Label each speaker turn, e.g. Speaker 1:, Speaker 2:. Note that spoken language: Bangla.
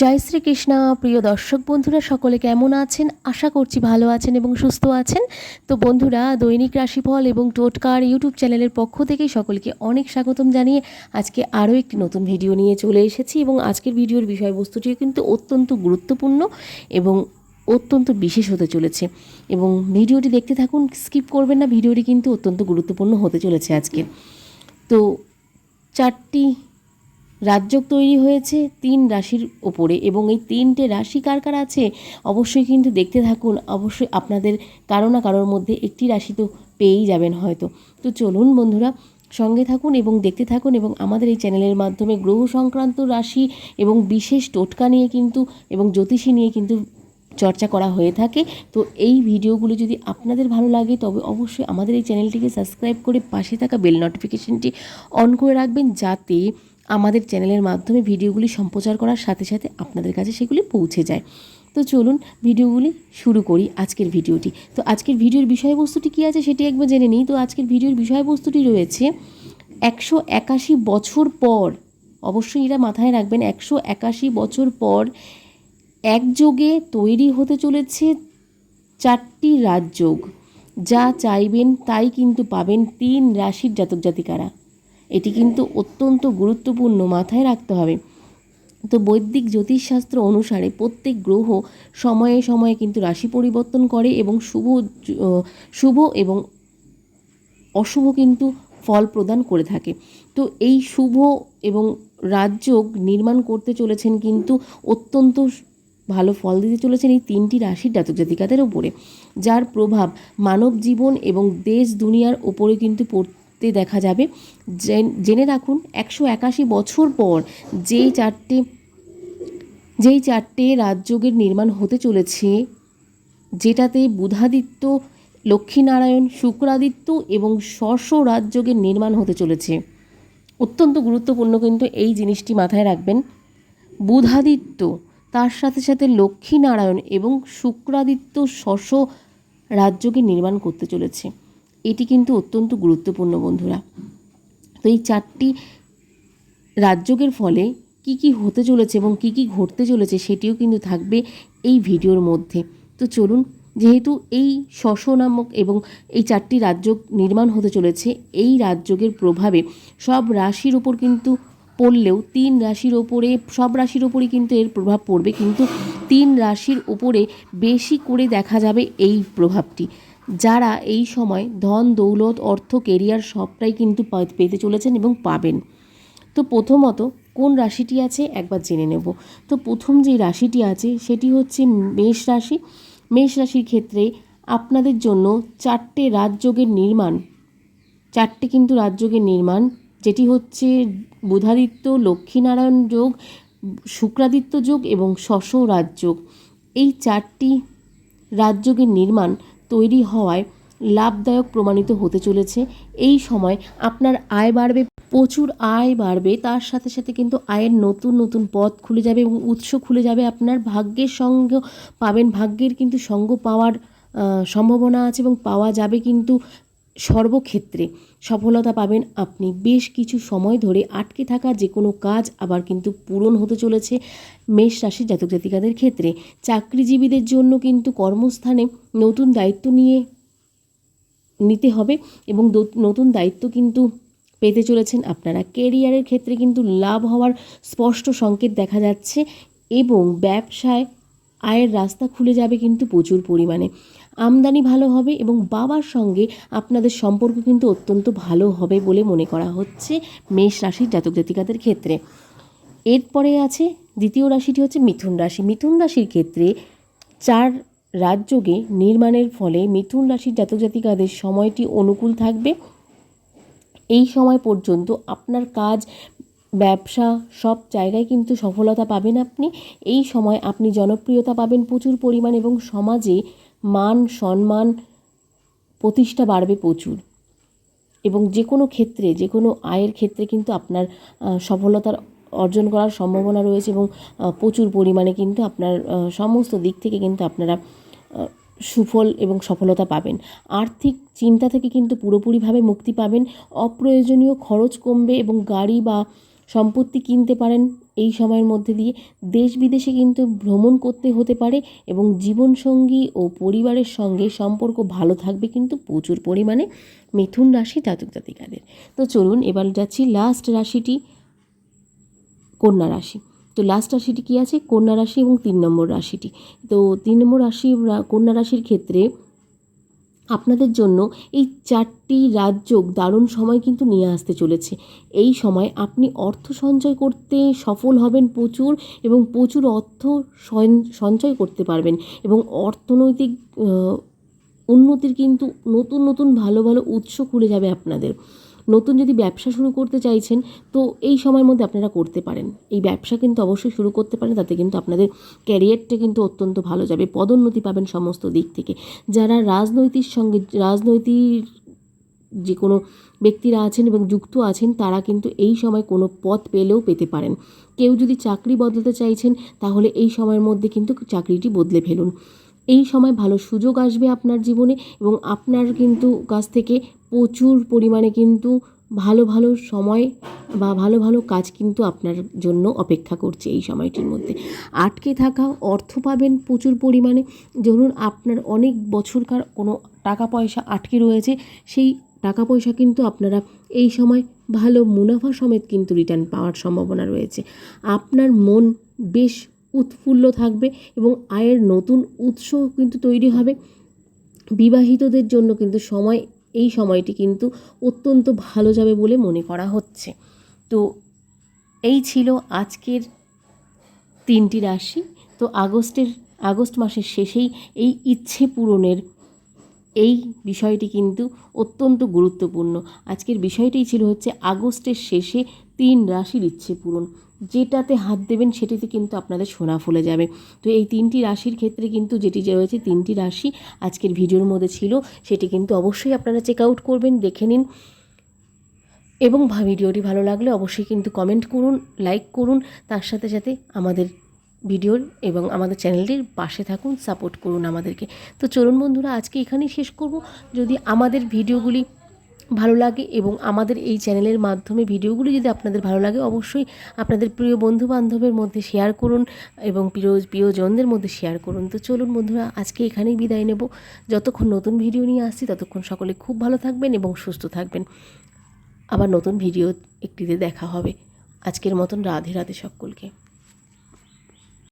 Speaker 1: জয় শ্রীকৃষ্ণ। প্রিয় দর্শক বন্ধুরা, সকলে কেমন আছেন? আশা করছি ভালো আছেন এবং সুস্থ আছেন। তো বন্ধুরা, দৈনিক রাশিফল এবং টোটকার ইউটিউব চ্যানেলের পক্ষ থেকেই সকলকে অনেক স্বাগতম জানিয়ে আজকে আরও একটি নতুন ভিডিও নিয়ে চলে এসেছি এবং আজকের ভিডিওর বিষয়বস্তুটিও কিন্তু অত্যন্ত গুরুত্বপূর্ণ এবং অত্যন্ত বিশেষ হতে চলেছে। এবং ভিডিওটি দেখতে থাকুন, স্কিপ করবেন না, ভিডিওটি কিন্তু অত্যন্ত গুরুত্বপূর্ণ হতে চলেছে আজকে। তো চারটি রাজযোগ তৈরি হয়েছে তিন রাশির ওপরে এবং এই তিনটে রাশি কার কার আছে অবশ্যই কিন্তু দেখতে থাকুন। অবশ্যই আপনাদের কারও না কারোর মধ্যে একটি রাশি তো পেয়েই যাবেন হয়তো। তো চলুন বন্ধুরা, সঙ্গে থাকুন এবং দেখতে থাকুন এবং আমাদের এই চ্যানেলের মাধ্যমে গ্রহ সংক্রান্ত রাশি এবং বিশেষ টোটকা নিয়ে কিন্তু এবং জ্যোতিষী নিয়ে কিন্তু চর্চা করা হয়ে থাকে। তো এই ভিডিওগুলো যদি আপনাদের ভালো লাগে, তবে অবশ্যই আমাদের এই চ্যানেলটিকে সাবস্ক্রাইব করে পাশে থাকা বেল নোটিফিকেশনটি অন করে রাখবেন যাতে আমাদের চ্যানেলের মাধ্যমে ভিডিওগুলি সম্প্রচার করার সাথে সাথে আপনাদের কাছে সেগুলি পৌঁছে যায়। তো চলুন ভিডিওগুলি শুরু করি আজকের ভিডিওটি। তো আজকের ভিডিওর বিষয়বস্তুটি কী আছে সেটি একবার জেনে নিই। তো আজকের ভিডিওর বিষয়বস্তুটি রয়েছে একশো একাশি বছর পর, অবশ্যই এরা মাথায় রাখবেন, একশো একাশি বছর পর একযোগে তৈরি হতে চলেছে চারটি রাজযোগ। যা চাইবেন তাই কিন্তু পাবেন তিন রাশির জাতক জাতিকারা এটি কিন্তু অত্যন্ত গুরুত্বপূর্ণ মাথায় রাখতে হবে। তো বৈদিক জ্যোতিষশাস্ত্র অনুসারে প্রত্যেক গ্রহ সময়ে সময়ে কিন্তু রাশি পরিবর্তন করে এবং শুভ শুভ এবং অশুভ কিন্তু ফল প্রদান করে থাকে। তো এই শুভ এবং রাজযোগ নির্মাণ করতে চলেছেন কিন্তু অত্যন্ত ভালো ফল দিতে চলেছেন এই তিনটি রাশির জাতক জাতিকাদের ওপরে, যার প্রভাব মানব জীবন এবং দেশ দুনিয়ার ওপরে কিন্তু পড়তে দেখা যাবে। জেনে রাখুন, একশো একাশি বছর পর যেই চারটে যেই চারটে রাজযোগের নির্মাণ হতে চলেছে, যেটাতে বুধাদিত্য, লক্ষ্মীনারায়ণ, শুক্রাদিত্য এবং শস্য রাজযোগের নির্মাণ হতে চলেছে। অত্যন্ত গুরুত্বপূর্ণ কিন্তু এই জিনিসটি মাথায় রাখবেন। বুধাদিত্য, তার সাথে সাথে লক্ষ্মীনারায়ণ এবং শুক্রাদিত্য শস্য রাজ্যকে নির্মাণ করতে চলেছে। এটি কিন্তু অত্যন্ত গুরুত্বপূর্ণ, বন্ধুরা। তো এই চারটি রাজযোগের ফলে কি কি হতে চলেছে এবং কি কি ঘটতে চলেছে সেটিও কিন্তু থাকবে এই ভিডিওর মধ্যে। তো চলুন, যেহেতু এই শশ নামক এবং এই চারটি রাজযোগ নির্মাণ হতে চলেছে, এই রাজযোগের প্রভাবে সব রাশির ওপর কিন্তু পড়লেও তিন রাশির ওপরে, সব রাশির ওপরই কিন্তু এর প্রভাব পড়বে। কিন্তু তিন রাশির ওপরে বেশি করে দেখা যাবে এই প্রভাবটি। যারা এই সময় ধন, দৌলত, অর্থ কেরিয়ার সবটাই কিন্তু পেতে চলেছেন এবং পাবেন। তো প্রথমত কোন রাশিটি আছে একবার জেনে নেব। তো প্রথম যে রাশিটি আছে সেটি হচ্ছে মেষ রাশি। মেষ রাশির ক্ষেত্রে আপনাদের জন্য চারটে রাজযোগের নির্মাণ, চারটে কিন্তু রাজযোগের নির্মাণ। যেটি হচ্ছে বুধাদিত্য, লক্ষ্মীনারায়ণ যোগ, শুক্রাদিত্য যোগ এবং শশ রাজযোগ এই চারটি রাজযোগের নির্মাণ তৈরি হওয়ায় লাভদায়ক প্রমাণিত হতে চলেছে। এই সময় আপনার আয় বাড়বে, প্রচুর আয় বাড়বে। তার সাথে সাথে কিন্তু আয়ের নতুন নতুন পথ খুলে যাবে এবং উৎস খুলে যাবে। আপনার ভাগ্যের সঙ্গ পাবেন। ভাগ্যের কিন্তু সঙ্গ পাওয়ার সম্ভাবনা আছে এবং পাওয়া যাবে কিন্তু সর্বক্ষেত্রে সফলতা পাবেন আপনি। বেশ কিছু সময় ধরে আটকে থাকা যে কোনো কাজ আবার কিন্তু পূরণ হতে চলেছে মেষ রাশির জাতক জাতিকাদের ক্ষেত্রে। চাকরিজীবীদের জন্য কিন্তু কর্মস্থানে নতুন দায়িত্ব নিয়ে নিতে হবে এবং নতুন দায়িত্ব কিন্তু পেতে চলেছেন আপনারা। কেরিয়ারের ক্ষেত্রে কিন্তু লাভ হওয়ার স্পষ্ট সংকেত দেখা যাচ্ছে এবং ব্যবসায় আয়ের রাস্তা খুলে যাবে কিন্তু প্রচুর পরিমাণে। আমদানি ভালো হবে এবং বাবার সঙ্গে আপনাদের সম্পর্ক কিন্তু অত্যন্ত ভালো হবে বলে মনে করা হচ্ছে মেষ রাশির জাতক জাতিকাদের ক্ষেত্রে। এরপরে আছে দ্বিতীয় রাশিটি হচ্ছে মিথুন রাশি। মিথুন রাশির ক্ষেত্রে চার রাজযোগে নির্মাণের ফলে মিথুন রাশির জাতক জাতিকাদের সময়টি অনুকূল থাকবে। এই সময় পর্যন্ত আপনার কাজ, ব্যবসা সব জায়গায় কিন্তু সফলতা পাবেন আপনি। এই সময় আপনি জনপ্রিয়তা পাবেন প্রচুর পরিমাণ এবং সমাজে মান, সম্মান, প্রতিষ্ঠা বাড়বে প্রচুর। এবং যে কোনো ক্ষেত্রে, যে কোনো আয়ের ক্ষেত্রে কিন্তু আপনার সফলতার অর্জন করার সম্ভাবনা রয়েছে এবং প্রচুর পরিমাণে কিন্তু আপনার সমস্ত দিক থেকে কিন্তু আপনারা সুফল এবং সফলতা পাবেন। আর্থিক চিন্তা থেকে কিন্তু পুরোপুরিভাবে মুক্তি পাবেন। অপ্রয়োজনীয় খরচ কমবে এবং গাড়ি বা সম্পত্তি কিনতে পারেন এই সময়ের মধ্যে দিয়ে দেশ বিদেশে কিন্তু ভ্রমণ করতে হতে পারে এবং জীবনসঙ্গী ও পরিবারের সঙ্গে সম্পর্ক ভালো থাকবে কিন্তু প্রচুর পরিমাণে মিথুন রাশি জাতক জাতিকাদের। তো চলুন এবার যাচ্ছি লাস্ট রাশিটি, কন্যা রাশি। তো লাস্ট রাশিটি কী আছে? কন্যা রাশি এবং তিন নম্বর রাশিটি। তো তিন নম্বর রাশি, কন্যা রাশির ক্ষেত্রে আপনাদের জন্য এই চারটি রাজ্য দারুণ সময় কিন্তু নিয়ে আসতে চলেছে। এই সময় আপনি অর্থ সঞ্চয় করতে সফল হবেন প্রচুর এবং প্রচুর অর্থ সঞ্চয় করতে পারবেন এবং অর্থনৈতিক উন্নতির কিন্তু নতুন নতুন ভালো ভালো উৎস খুলে যাবে আপনাদের। নতুন যদি ব্যবসা শুরু করতে চাইছেন, তো এই সময়ের মধ্যে আপনারা করতে পারেন। এই ব্যবসা কিন্তু অবশ্যই শুরু করতে পারেন, তাতে কিন্তু আপনাদের ক্যারিয়ারটা কিন্তু অত্যন্ত ভালো যাবে, পদোন্নতি পাবেন সমস্ত দিক থেকে। যারা রাজনৈতিক সঙ্গে রাজনৈতিক যে কোনো ব্যক্তিরা আছেন এবং যুক্ত আছেন, তারা কিন্তু এই সময় কোনো পথ পেলেও পেতে পারেন। কেউ যদি চাকরি বদলাতে চাইছেন, তাহলে এই সময়ের মধ্যে কিন্তু চাকরিটি বদলে ফেলুন। এই সময় ভালো সুযোগ আসবে আপনার জীবনে এবং আপনার কিন্তু কাছ থেকে প্রচুর পরিমাণে কিন্তু ভালো ভালো সময় বা ভালো ভালো কাজ কিন্তু আপনার জন্য অপেক্ষা করছে এই সময়টির মধ্যে। আটকে থাকা অর্থ পাবেন প্রচুর পরিমাণে। ধরুন আপনার অনেক বছরকার কোনো টাকা পয়সা আটকে রয়েছে, সেই টাকা পয়সা কিন্তু আপনারা এই সময় ভালো মুনাফা সমেত কিন্তু রিটার্ন পাওয়ার সম্ভাবনা রয়েছে। আপনার মন বেশ উৎফুল্ল থাকবে এবং আয়ের নতুন উৎস কিন্তু তৈরি হবে। বিবাহিতদের জন্য কিন্তু সময়, এই সময়টি কিন্তু অত্যন্ত ভালো যাবে বলে মনে করা হচ্ছে। তো এই ছিল আজকের তিনটি রাশি। তো আগস্টের, আগস্ট মাসের শেষেই এই ইচ্ছে পূরণের এই বিষয়টি কিন্তু অত্যন্ত গুরুত্বপূর্ণ। আজকের বিষয়টাই ছিল হচ্ছে আগস্টের শেষে তিন রাশির ইচ্ছে পূরণ। যেটাতে হাত দেবেন সেটিতে কিন্তু আপনাদের সোনা ফুলে যাবে। তো এই তিনটি রাশির ক্ষেত্রে কিন্তু যেটি যে রয়েছে তিনটি রাশি আজকের ভিডিওর মধ্যে ছিল, সেটি কিন্তু অবশ্যই আপনারা চেক আউট করবেন, দেখে নিন। এবং ভিডিওটি ভালো লাগলে অবশ্যই কিন্তু কমেন্ট করুন লাইক করুন, তার সাথে সাথে আমাদের ভিডিওর এবং আমাদের চ্যানেলটির পাশে থাকুন সাপোর্ট করুন আমাদেরকে। তো চলুন বন্ধুরা, আজকে এখানেই শেষ করব। যদি আমাদের ভিডিওগুলি ভালো লাগে এবং আমাদের এই চ্যানেলের মাধ্যমে ভিডিওগুলি যদি আপনাদের ভালো লাগে, অবশ্যই আপনাদের প্রিয় বন্ধু বান্ধবের মধ্যে শেয়ার করুন এবং প্রিয়, প্রিয়জনদের মধ্যে শেয়ার করুন। তো চলুন বন্ধুরা, আজকে এখানেই বিদায় নেব। যতক্ষণ নতুন ভিডিও নিয়ে আসছি, ততক্ষণ সকলে খুব ভালো থাকবেন এবং সুস্থ থাকবেন। আবার নতুন ভিডিও একটিতে দেখা হবে। আজকের মতন রাধে রাধে সকলকে।